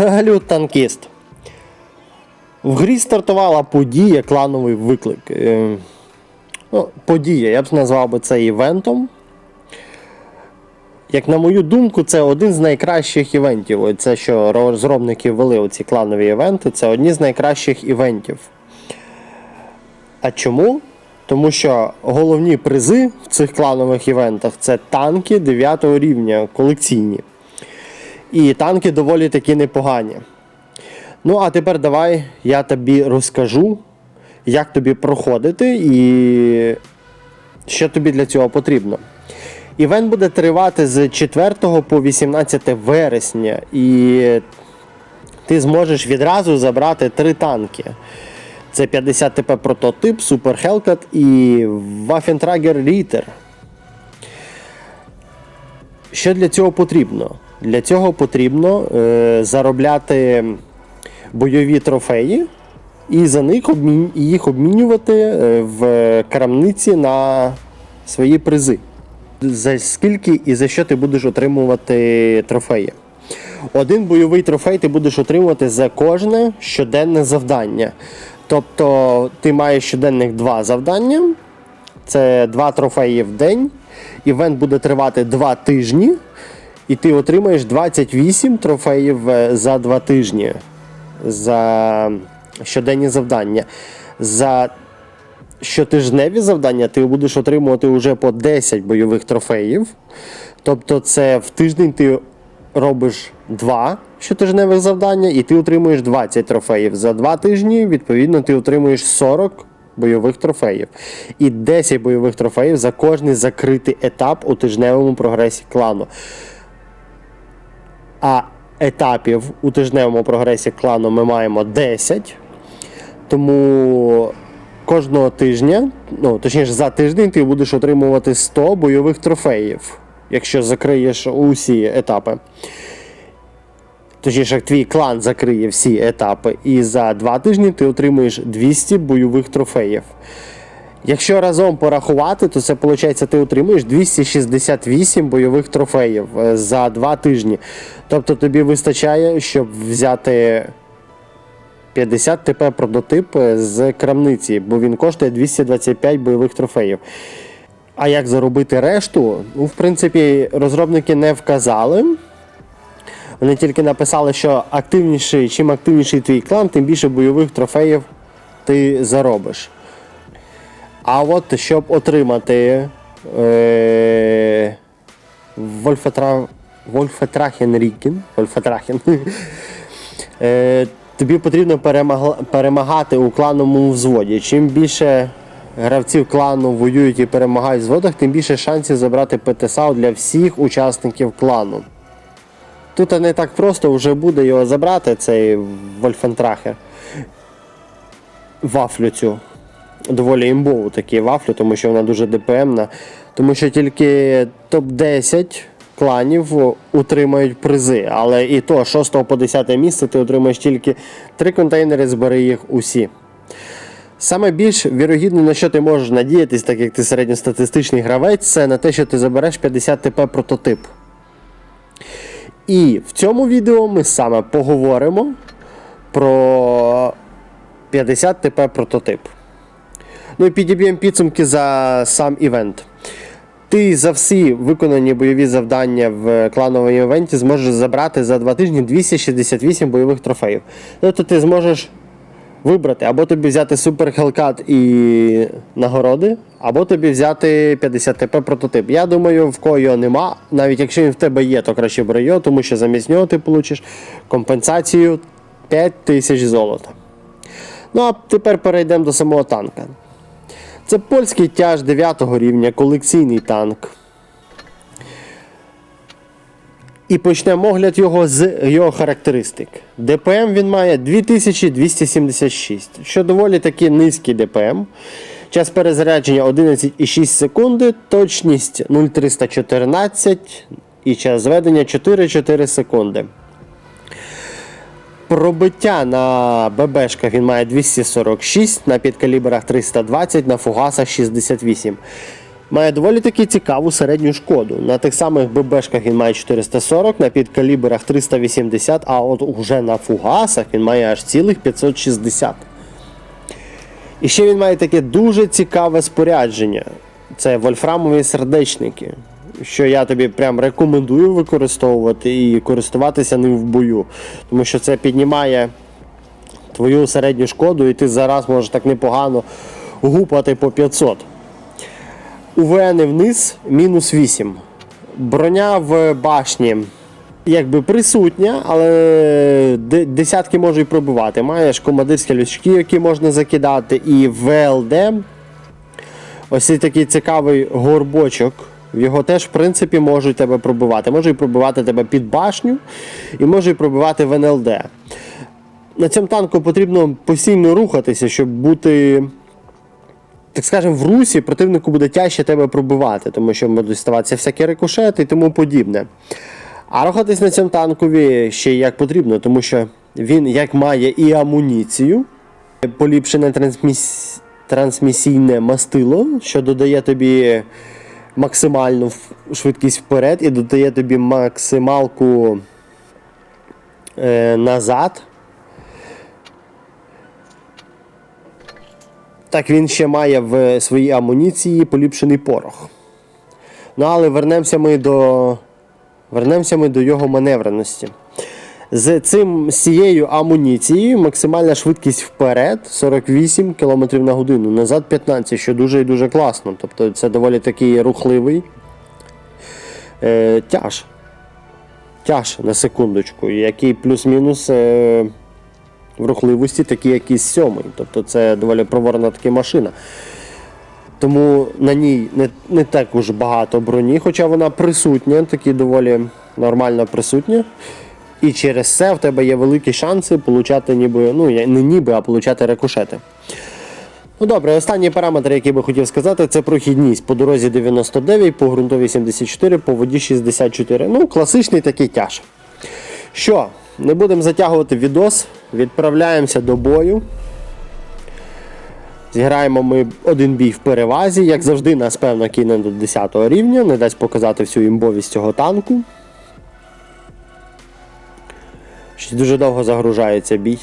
Салют, танкіст. В грі стартувала подія, клановий виклик. Е, ну, подія, я б назвав би це івентом. Як на мою думку, це один з найкращих івентів. Це, що розробники ввели оці кланові івенти, це одні з найкращих івентів. А чому? Тому що головні призи в цих кланових івентах це танки 9 рівня, колекційні. І танки доволі таки непогані. Ну, а тепер давай я тобі розкажу, як тобі проходити і що тобі для цього потрібно. Івент буде тривати з 4 по 18 вересня, і ти зможеш відразу забрати три танки. Це 50 ТП прототип, Super Hellcat і Waffentrager Ritter. Що для цього потрібно? Для цього потрібно е, заробляти бойові трофеї і за них обмін, їх обмінювати е, в крамниці на свої призи. За скільки і за що ти будеш отримувати трофеї? Один бойовий трофей ти будеш отримувати за кожне щоденне завдання. Тобто ти маєш щоденних два завдання. Це два трофеї в день. Івент буде тривати два тижні, і ти отримаєш 28 трофеїв е, за два тижні за щоденні завдання. За щотижневі завдання ти будеш отримувати вже по 10 бойових трофеїв. Тобто, це в тиждень ти робиш 2 щотижневих завдання, і ти отримуєш 20 трофеїв. За 2 тижні, відповідно, ти отримуєш 40 бойових трофеїв. І 10 бойових трофеїв за кожний закритий етап у тижневому прогресі клану. А етапів у тижневому прогресі клану ми маємо 10. Тому кожного тижня, ну точніше, за тиждень ти будеш отримувати 100 бойових трофеїв, якщо закриєш усі етапи. Точніше, як твій клан закриє всі етапи, і за 2 тижні ти отримуєш 200 бойових трофеїв. Якщо разом порахувати, то це виходить, ти отримуєш 268 бойових трофеїв е, за 2 тижні. Тобто тобі вистачає, щоб взяти 50 ТП прототип е, з крамниці, бо він коштує 225 бойових трофеїв. А як заробити решту? Ну, в принципі, розробники не вказали. Вони тільки написали, що активніший, чим активніший твій клан, тим більше бойових трофеїв ти заробиш. А от щоб отримати е, Вольфетра, Вольфетрахен Рікен, Вольфетрахен, е, тобі потрібно перемагати у клановому взводі. Чим більше гравців клану воюють і перемагають в взводах, тим більше шансів забрати ПТСАУ для всіх учасників клану. Тут не так просто вже буде його забрати, цей Вольфентрахер. Вафлю цю. Доволі імбову такі вафлю, тому що вона дуже ДПМна. Тому що тільки топ-10 кланів утримають призи. Але і то 6 по 10 місце ти отримаєш тільки 3 контейнери, збери їх усі. Саме більш вірогідно, на що ти можеш надіятись, так як ти середньостатистичний гравець, це на те, що ти забереш 50 ТП прототип. І в цьому відео ми саме поговоримо про 50 ТП прототип. Ну і підіб'ємо підсумки за сам івент. Ти за всі виконані бойові завдання в клановому івенті зможеш забрати за 2 тижні 268 бойових трофеїв. Тобто ти зможеш вибрати або тобі взяти Super Hellcat і нагороди, або тобі взяти 50 ТП прототип. Я думаю, в кого його нема, навіть якщо він в тебе є, то краще бери його, тому що замість нього ти получиш компенсацію 5000 золота. Ну а тепер перейдемо до самого танка. Це польський тяж 9 рівня, колекційний танк. І почнемо огляд його з його характеристик. ДПМ він має 2276, що доволі таки низький ДПМ. Час перезарядження 11,6 секунди, точність 0,314 і час зведення 4,4 секунди. Пробиття на ББшках він має 246, на підкалібрах 320, на фугасах 68. Має доволі таки цікаву середню шкоду. На тих самих ББшках він має 440, на підкаліберах 380, а от уже на фугасах він має аж цілих 560. І ще він має таке дуже цікаве спорядження. Це вольфрамові сердечники, що я тобі прям рекомендую використовувати і користуватися ним в бою. Тому що це піднімає твою середню шкоду, і ти зараз можеш так непогано гупати по 500. УВН вниз мінус 8. Броня в башні якби присутня, але десятки може і пробивати. Маєш командирські лючки, які можна закидати, і ВЛД. Ось цей такий цікавий горбочок. Його теж, в принципі, можуть тебе пробивати. Може і пробивати тебе під башню, і може і пробивати в НЛД. На цьому танку потрібно постійно рухатися, щоб бути так скажемо, в русі противнику буде тяжче тебе пробивати, тому що будуть ставатися всякі рикошети і тому подібне. А рухатись на цьому танкові ще як потрібно, тому що він як має і амуніцію, поліпшене трансміс... трансмісійне мастило, що додає тобі максимальну швидкість вперед і додає тобі максималку е, назад. Так він ще має в своїй амуніції поліпшений порох. Ну, але вернемося ми до, вернемося ми до його маневреності. З цим з цією амуніцією максимальна швидкість вперед 48 км на годину, назад 15, що дуже і дуже класно. Тобто це доволі такий рухливий е, тяж. Тяж на секундочку, який плюс-мінус е, в рухливості такий якийсь сьомий. Тобто це доволі проворна така машина. Тому на ній не, не так уж багато броні, хоча вона присутня, такі доволі нормально присутня. І через це в тебе є великі шанси получати ніби, ну не ніби, а получати рикошети. Ну добре, останній параметр, який би хотів сказати, це прохідність. По дорозі 99, по ґрунтовій 74, по воді 64. Ну, класичний такий тяж. Що, не будемо затягувати відос, відправляємося до бою. Зіграємо ми один бій в перевазі. Як завжди, нас певно кине до 10 рівня, не дасть показати всю імбовість цього танку. Ще дуже довго загружається бій.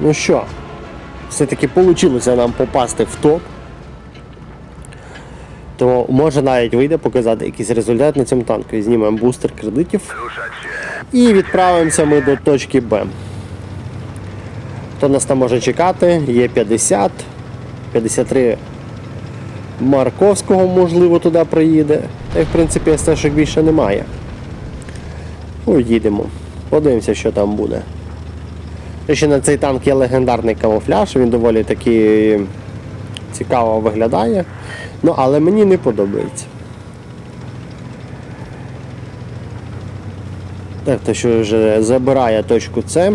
Ну що, все-таки вийшло нам попасти в топ. То може навіть вийде показати якийсь результат на цьому танку. Знімемо бустер кредитів. І відправимося ми до точки Б. Хто нас там може чекати? Є 50, 53 Марковського, можливо, туди приїде. Й в принципі СТшок більше немає. Ну. Подивимося, що там буде. Ще на цей танк є легендарний камуфляж, він доволі таки цікаво виглядає. Ну, але мені не подобається. Так, то що вже забирає точку С.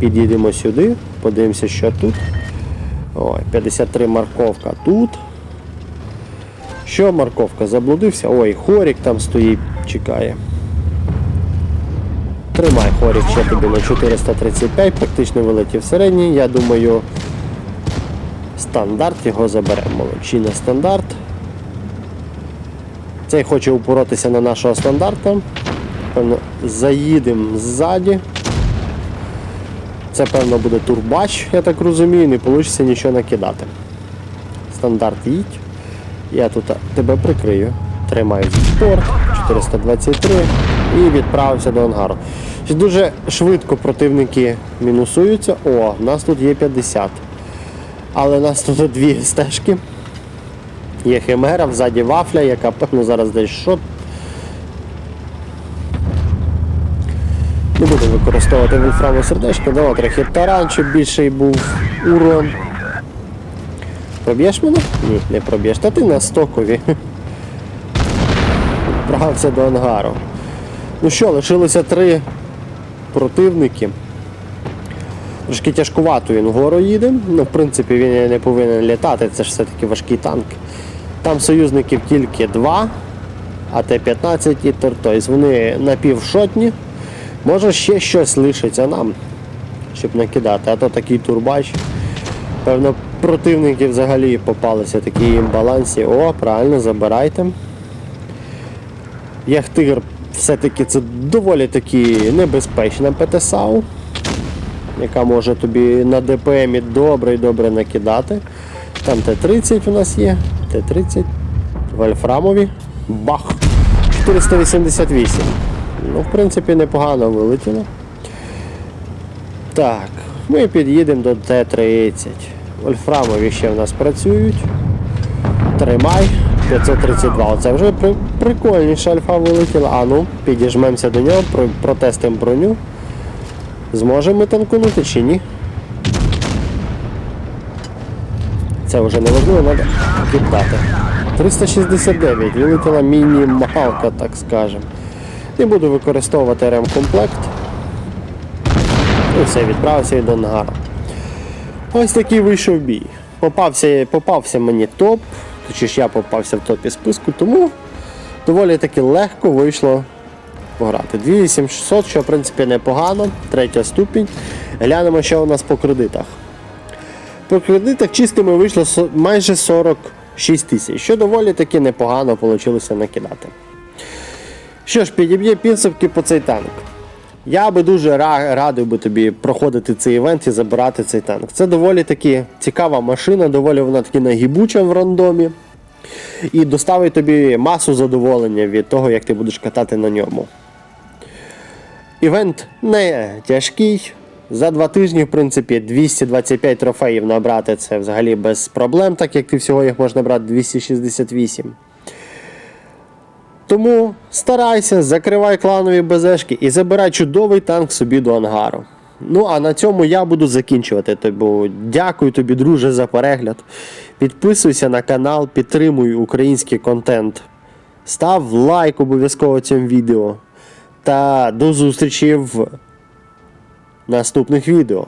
Підійдемо сюди, подивимося, що тут. Ой, 53 морковка тут. Що морковка? Заблудився? Ой, хорік там стоїть, чекає. Тримай хорік ще тобі на 435, практично вилетів середній. Я думаю, стандарт його заберемо. Молодчина стандарт. Цей хоче упоротися на нашого стандарта. Заїдемо ззаді. Це, певно, буде турбач, я так розумію, не вийде нічого накидати. Стандарт їдь. Я тут тебе прикрию. Тримаю спорт 423 і відправився до ангару. Дуже швидко противники мінусуються. О, в нас тут є 50. Але у нас тут дві стежки. Є химера, взаді вафля, яка певно зараз десь шот. Не буду використовувати вольфрамове сердечко, давай трохи таран, щоб більший був урон. Проб'єш мене? Ні, не проб'єш. Та ти на стокові. Правився до ангару. Ну що, лишилося три противники. Трошки тяжкувато він вгору їде. Ну, в принципі, він не повинен літати, це ж все-таки важкий танк. Там союзників тільки два, а Т-15 і Тортойс. Вони напівшотні, Може ще щось лишиться нам, щоб накидати, а то такий турбач. Певно, противники взагалі попалися такі імбалансі. О, правильно, забирайте. Яхтигр все-таки це доволі таки небезпечна ПТСАУ, яка може тобі на ДПМі добре і добре накидати. Там Т-30 у нас є, Т-30, Вольфрамові. Бах! 488. Ну, в принципі, непогано вилетіло. Так, ми під'їдемо до Т-30. Вольфрамові ще в нас працюють. Тримай. 532. Оце вже при, прикольніша альфа вилетіла. А ну, підіжмемося до нього, про, протестимо броню. Зможемо ми танкунути чи ні? Це вже не важливо, треба кидати. 369, вилетіла мінімалка, так скажемо. Не буду використовувати ремкомплект. І все, відправився і до ангару. Ось такий вийшов бій. Попався, попався мені топ, точніше я попався в топі списку, тому доволі таки легко вийшло пограти. 2700, що в принципі непогано, третя ступінь. Глянемо, що у нас по кредитах. По кредитах чистими вийшло майже 46 тисяч, що доволі таки непогано вийшло накидати. Що ж, підіб'є підсумки по цей танк. Я би дуже радив би тобі проходити цей івент і забирати цей танк. Це доволі таки цікава машина, доволі вона таки нагибуча в рандомі. І доставить тобі масу задоволення від того, як ти будеш катати на ньому. Івент не тяжкий. За два тижні, в принципі, 225 трофеїв набрати це взагалі без проблем, так як ти всього їх можна брати 268. Тому старайся, закривай кланові БЗшки і забирай чудовий танк собі до ангару. Ну а на цьому я буду закінчувати. Тобі дякую тобі, друже, за перегляд. Підписуйся на канал, підтримуй український контент. Став лайк обов'язково цьому відео. Та до зустрічі в наступних відео.